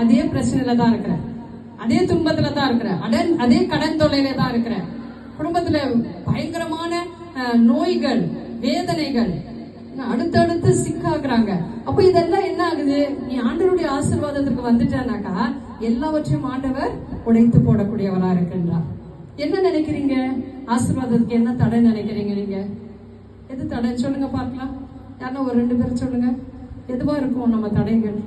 அதே பிரச்சனையில தான் இருக்கிற. அதே துன்பத்துல தான் இருக்கிற. அதே அதே கடன் தொல்லையில தான் இருக்கிற. குடும்பத்துல பயங்கரமான நோய்கள் வேதனைகள். அடுத்தடுத்து சிக்காக்குறாங்க. அப்ப இதெல்லாம் என்ன ஆகுது? நீ ஆண்டவருடைய ஆசிர்வாதத்துக்கு வந்துட்டானாக்கா எல்லாவற்றையும் ஆண்டவர் உடைத்து போடக்கூடியவரா இருக்கின்றார். என்ன நினைக்கிறீங்க? ஆசீர்வாதத்துக்கு என்ன தடை நினைக்கிறீங்க நீங்க? எது தடை? சொல்லுங்க பார்க்கலாம். யாருன்னா ஒரு ரெண்டு பேரும் சொல்லுங்க. எதுவா இருக்கும் நம்ம தடைகள்?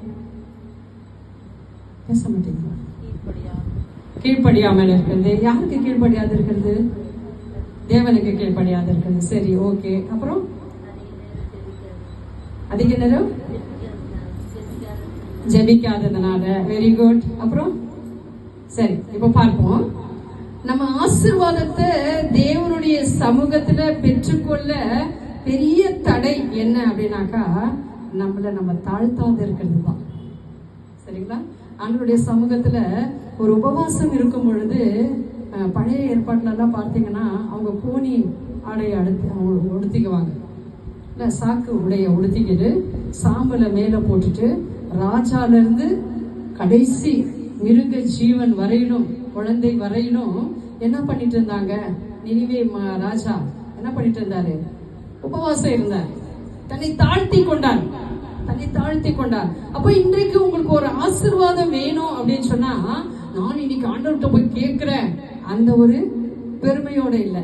பேச மாட்டீங்களா கீழ்ப்படியாமல் இருக்கிறது. யாருக்கு கீழ்ப்படியாது இருக்கிறது? தேவனுக்கு கீழ்ப்படியாது இருக்கிறது. சரி ஓகே. அப்புறம்? அதிக நேரம்? ஜெபிக்காததுனால. வெரி குட் அப்புறம்? சரி இப்ப பார்ப்போம். நம்ம ஆசீர்வாதத்தை தேவனுடைய சமூகத்துல பெற்றுக்கொள்ள பெரிய தடை என்ன அப்படின்னாக்கா நம்மள நம்ம தாழ்த்தாது இருக்கிறது தான். சரிங்களா? ஆண்டவருடைய சமூகத்துல ஒரு உபவாசம் இருக்கும் பொழுது பழைய ஏற்பாட்டிலலாம் பார்த்தீங்கன்னா அவங்க கோணி ஆடையை அடுத்து அவங்க உடுத்திக்குவாங்க. இல்லை சாக்கு உடைய உடுத்திக்கிட்டு சாம்பலை மேலே போட்டுட்டு ராஜாலேருந்து கடைசி மிருக ஜீவன் வரையிலும் குழந்தை வரையிலும் என்ன பண்ணிட்டு இருந்தாங்க? நினிவே மா ராஜா என்ன பண்ணிட்டு இருந்தாரு? உபவாசம் இருந்தார். தன்னை தாழ்த்தி கொண்டார் தன்னை தாழ்த்தி கொண்டார் அப்போ இன்றைக்கு உங்களுக்கு ஒரு ஆசீர்வாதம் வேணும் அப்படின்னு சொன்னா நான் இன்னைக்கு ஆண்டவர்கிட்ட போய் கேட்கிறேன். அந்த ஒரு பெருமையோட இல்லை.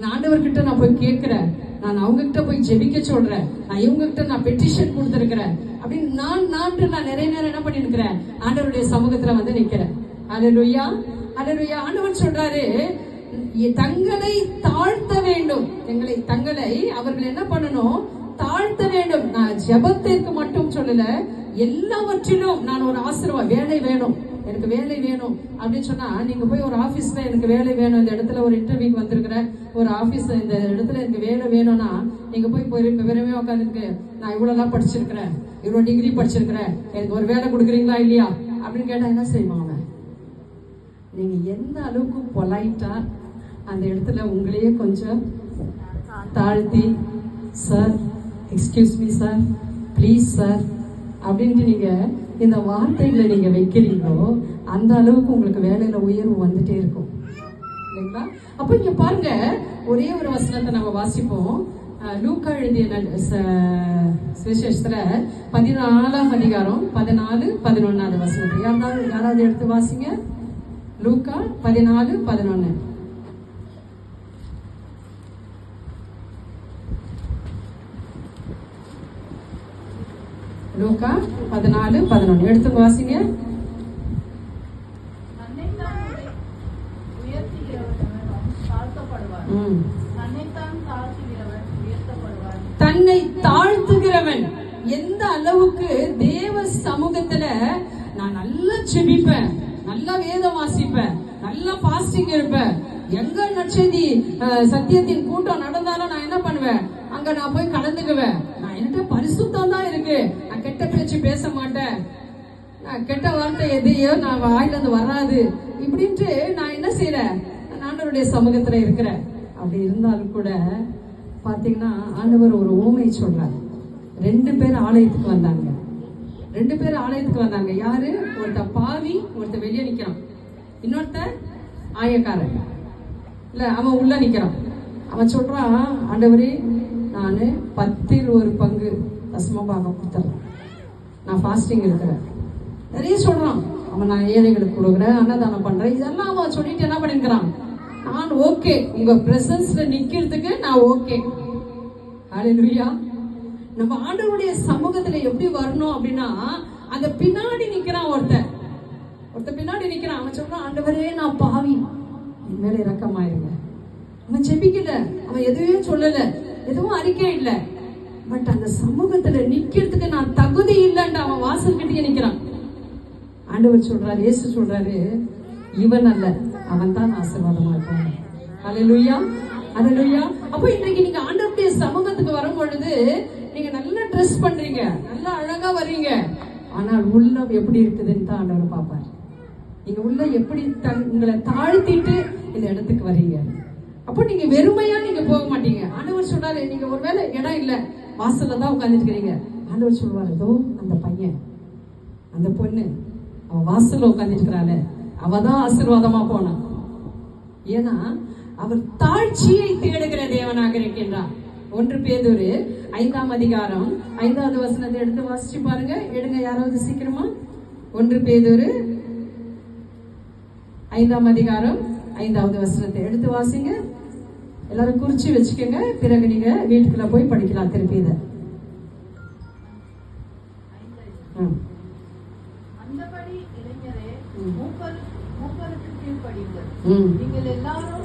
நான் ஆண்டவர்கிட்ட நான் போய் கேட்கிறேன். நான் அவங்க கிட்ட போய் ஜெபிக்க சொல்றேன். நான் இவங்க கிட்ட நான் பெட்டிஷன் கொடுத்துருக்கிறேன். அப்படின்னு நான் நான் நான் நிறைய நேரம் என்ன பண்ணிருக்கிறேன் ஆண்டவருடைய சமூகத்துல வந்து நிக்கிறேன். அலலுயா அலலுயா ஆண்டவர் சொல்றாரு தங்களை தாழ்த்த வேண்டும். எங்களை தங்களை அவர்கள் என்ன பண்ணணும்? தாழ்த்த வேண்டும். ஜபத்திற்கு மட்டும் சொல்லல எல்லாவற்றிலும் நான் ஒரு ஆசீர்வாதம் வேலை வேணும் எனக்கு வேலை வேணும் அப்படின்னு சொன்னா நீங்க போய் ஒரு ஆபீஸ்ல எனக்கு வேலை வேணும் இந்த இடத்துல ஒரு இன்டர்வியூக்கு வந்திருக்கிற ஒரு ஆபீஸ் இந்த இடத்துல எனக்கு வேலை வேணும்னா நீங்க போய் போய் பெருமையா உட்காந்துருக்கு நான் இவ்வளவுலாம் படிச்சிருக்கிறேன் இவ்வளவு டிகிரி படிச்சிருக்கிறேன் எனக்கு ஒரு வேலை கொடுக்குறீங்களா இல்லையா? அப்படின்னு கேட்டா என்ன செய்வான் அவன்? நீங்க எந்த அளவுக்கு பொலைட்டா அந்த இடத்துல உங்களையே கொஞ்சம் தாழ்த்தி sir excuse me sir please sir அப்படின்ட்டு நீங்க இந்த வார்த்தைகளை நீங்க வைக்கிறீங்களோ அந்த அளவுக்கு உங்களுக்கு வேலையில உயர்வு வந்துட்டே இருக்கும். இல்லைங்களா? அப்ப இங்க பாருங்க ஒரே ஒரு வசனத்தை நம்ம வாசிப்போம். லூக்கா எழுதிய சுவிசேஷத்துல பதினாலாம் அதிகாரம் பதினாலு பதினொன்னாவது வசனத்தை. யாராவது யாராவது எடுத்து வாசிங்க? லூக்கா பதினாலு பதினொன்னு. லூக்கா பதினாலு பதினொன்னு. எடுத்து வாசிங்க. தன்னை தாழ்த்துகிறவன். எந்த அளவுக்கு தேவ சமூகத்துல நான் நல்லா செபிப்பேன் நல்லா வேதம் வாசிப்பேன் நல்லா பாஸ்டிங் இருப்பேன். எங்க அஹ், சத்தியத்தின் கூட்டம் நடந்தாலும் நான் என்ன பண்ணுவேன்? அங்க நான் போய் கலந்துக்குவேன். நான் என்கிட்ட பரிசுத்தம் தான் இருக்கு நான் கெட்ட பேச்சு பேச மாட்டேன் நான் கெட்ட வார்த்தை எதையோ நான் வாயில இருந்து வராது. இப்படின்ட்டு நான் என்ன செய்யறேன் ஆண்டவருடைய சமூகத்துல இருக்கிறேன். அப்படி இருந்தாலும் கூட பாத்தீங்கன்னா ஆண்டவர் ஒரு ஓமை சொல்றார். ரெண்டு பேர் ஆலயத்துக்கு வந்தாங்க. ரெண்டு பேர் ஆலயத்துக்கு வந்தாங்க. யாரு? ஒருத்த பாவி ஒருத்த வெளியே நிக்கிறான். இன்னொருத்த ஆயக்காரன். இல்ல அவன் உள்ள நிக்கிறான். அவன் சொல்றான் ஆண்டவரே நான் பத்தில் ஒரு பங்கு தசமபாகம் கொடுத்துறேன். நான் ஃபாஸ்டிங் இருக்கிறேன். நிறைய சொல்றான். அவன் நான் ஏழைகளுக்கு கொடுக்குறேன் அன்னதானம் பண்றேன். இதெல்லாம் அவன் சொல்லிட்டு என்ன பண்ணிருக்கிறான்? நான் ஓகே. உங்க பிரசன்ஸ்ல நிக்கிறதுக்கு நான் ஓகே. ஹalleluya. நம்ம ஆண்டவருடைய சமூகத்துல எப்படி வரணும் அப்படின்னா அந்த பின்னாடி நிக்கிறான் ஒருத்தன். ஒருத்தன் பின்னாடி நிக்கிறான். அவன் சொல்றான் ஆண்டவரே நான் பாவி. என் மேல இறக்கமாயிருங்க அவன் செபிக்கல அவன் எதுவும் சொல்லல. எதுவும் அறிக்கை இல்லை. பட் அந்த சமூகத்துல நிக்கிறதுக்கு நான் தகுதி இல்லைன்னு அவன் வாசல் கிட்டே நிக்கிறான். ஆண்டவர் சொல்றாரு ஏசு சொல்றாரு இவன் அல்ல அவன் தான் ஆசீர்வாதமா இருப்பான். அல்லேலூயா அல்லேலூயா அப்போ இன்னைக்கு நீங்க ஆண்டவருடைய சமூகத்துக்கு வரும் பொழுது நீங்க நல்லா ட்ரெஸ் பண்றீங்க நல்லா அழகா வர்றீங்க. ஆனால் உள்ளம் எப்படி இருக்குதுன்னு தான் ஆண்டவர் பார்ப்பார். நீங்க உள்ள எப்படி தன் உங்களை தாழ்த்திட்டு இந்த இடத்துக்கு வர்றீங்க. அப்போ நீங்க வெறுமையா நீங்க போக மாட்டீங்க. ஆண்டவர் சொன்னாரு நீங்க ஒருவேளை இடம் இல்லை வாசல்ல தான் உட்காந்துருக்கிறீங்க இருக்கிறீங்க ஆண்டவர் சொல்வார் ஏதோ அந்த பையன் அந்த பொண்ணு அவ வாசல்ல உட்காந்துருக்கிறாள் அவ தான் ஆசீர்வாதமா போனா ஏன்னா அவர் தாழ்ச்சியை தேடுகிற தேவனாக இருக்கின்றார். ஒன்று பேதுரு ஐந்தாம் அதிகாரம் ஐந்தாவது வசனத்தை எடுத்து வாசிச்சு பாருங்க. எடுங்க யாராவது சீக்கிரமா. ஒன்று பேதொரு ஐந்தாம் அதிகாரம் ஐந்தாவது வசனத்தை எடுத்து வாசிங்க. எல்லாரும் குறிச்சு வச்சுக்கோங்க. பிறகு நீங்க வீட்டுக்குள்ள போய் படிக்கலாம் திருப்பி இதை. el helado